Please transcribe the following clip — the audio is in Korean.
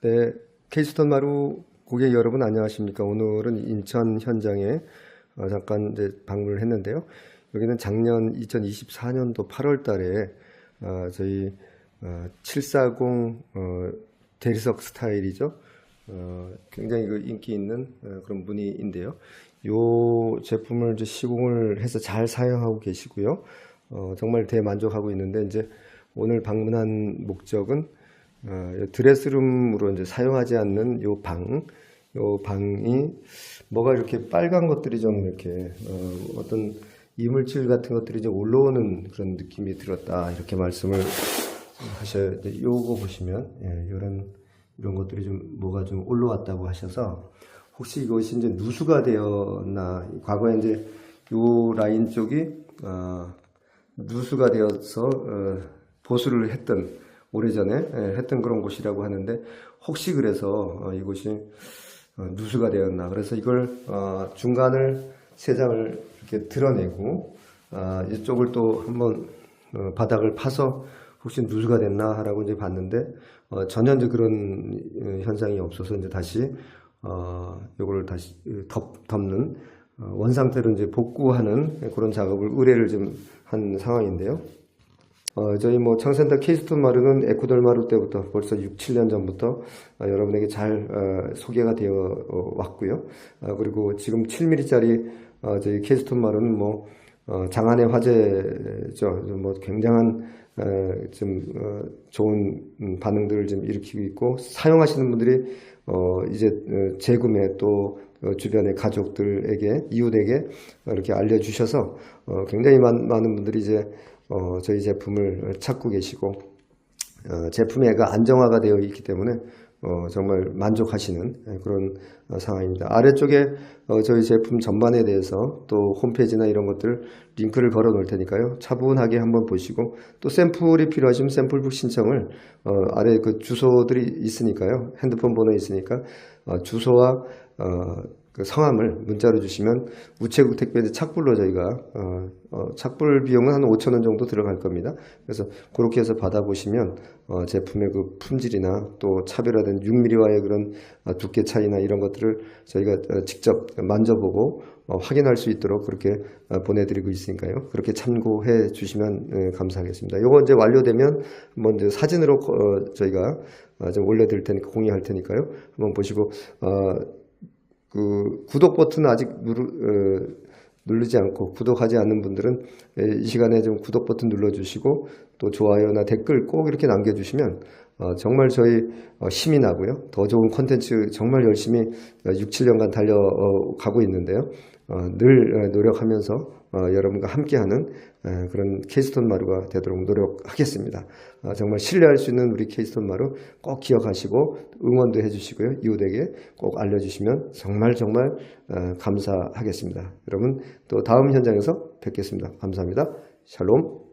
네, 케이스톤 마루 고객 여러분 안녕하십니까? 오늘은 인천 현장에 어, 잠깐 이제 방문을 했는데요. 여기는 작년 2024년도 8월 달에 어, 저희 어, 740 어, 대리석 스타일이죠. 어, 굉장히 그 인기 있는 어, 그런 무늬인데요. 이 제품을 이제 시공을 해서 잘 사용하고 계시고요. 어, 정말 대만족하고 있는데 이제 오늘 방문한 목적은 어, 이 드레스룸으로 이제 사용하지 않는 요 방, 요 방이 뭐가 이렇게 빨간 것들이 좀 이렇게 어, 어떤 이물질 같은 것들이 좀 올라오는 그런 느낌이 들었다 이렇게 말씀을 하셔야 돼. 요거 보시면 예, 이런 이런 것들이 좀 뭐가 좀 올라왔다고 하셔서 혹시 이것이 이제 누수가 되었나 과거에 이제 요 라인 쪽이 어, 누수가 되어서 어, 보수를 했던 오래전에 예, 했던 그런 곳이라고 하는데 혹시 그래서 어, 이곳이 어, 누수가 되었나 그래서 이걸 어, 중간을 세 장을 이렇게 드러내고 아, 이쪽을 또 한번 어, 바닥을 파서 혹시 누수가 됐나 하라고 이제 봤는데 어, 전혀 이제 그런 어, 현상이 없어서 이제 다시 어, 요거를 다시 덮, 덮는 어, 원상태로 이제 복구하는 그런 작업을 의뢰를 좀 한 상황인데요. 어, 저희 뭐 창센터 케이스톤 마루는 에쿠돌 마루 때부터 벌써 6, 7년 전부터 어, 여러분에게 잘 어, 소개가 되어 어, 왔고요. 어, 그리고 지금 7mm짜리 어, 저희 케이스톤 마루는 뭐 어, 장안의 화제죠. 뭐 굉장한 어, 좀 어, 좋은 음, 반응들을 좀 일으키고 있고 사용하시는 분들이 어, 이제 어, 재구매 또 어, 주변의 가족들에게 이웃에게 이렇게 알려주셔서 어, 굉장히 많, 많은 분들이 이제 어, 저희 제품을 찾고 계시고 어, 제품에가 안정화가 되어 있기 때문에 어, 정말 만족하시는 예, 그런 어, 상황입니다. 아래쪽에 어, 저희 제품 전반에 대해서 또 홈페이지나 이런 것들 링크를 걸어 놓을 테니까요. 차분하게 한번 보시고 또 샘플이 필요하시면 샘플북 신청을 어, 아래 그 주소들이 있으니까요. 핸드폰 번호 있으니까 어, 주소와 어, 그 성함을 문자로 주시면 우체국 택배인데 착불로 저희가 어, 어, 착불 비용은 한 5천 원 정도 들어갈 겁니다. 그래서 그렇게 해서 받아보시면 어, 제품의 그 품질이나 또 차별화된 6mm와의 그런 어, 두께 차이나 이런 것들을 저희가 어, 직접 만져보고 어, 확인할 수 있도록 그렇게 어, 보내드리고 있으니까요. 그렇게 참고해 주시면 예, 감사하겠습니다. 요거 이제 완료되면 이제 사진으로 어, 저희가 어, 좀 올려드릴 테니까 공유할 테니까요. 한번 보시고 어, 그 구독 버튼 아직 누르, 어, 누르지 않고 구독하지 않는 분들은 예, 이 시간에 좀 구독 버튼 눌러주시고 또 좋아요나 댓글 꼭 이렇게 남겨주시면 어, 정말 저희 어, 힘이 나고요. 더 좋은 콘텐츠 정말 열심히 6, 7년간 달려가고 있는데요. 어, 늘 어, 노력하면서 어, 여러분과 함께하는 에, 그런 케이스톤 마루가 되도록 노력하겠습니다. 어, 정말 신뢰할 수 있는 우리 케이스톤 마루 꼭 기억하시고 응원도 해주시고요. 이웃에게 꼭 알려주시면 정말 정말 어, 감사하겠습니다. 여러분 또 다음 현장에서 뵙겠습니다. 감사합니다. 샬롬.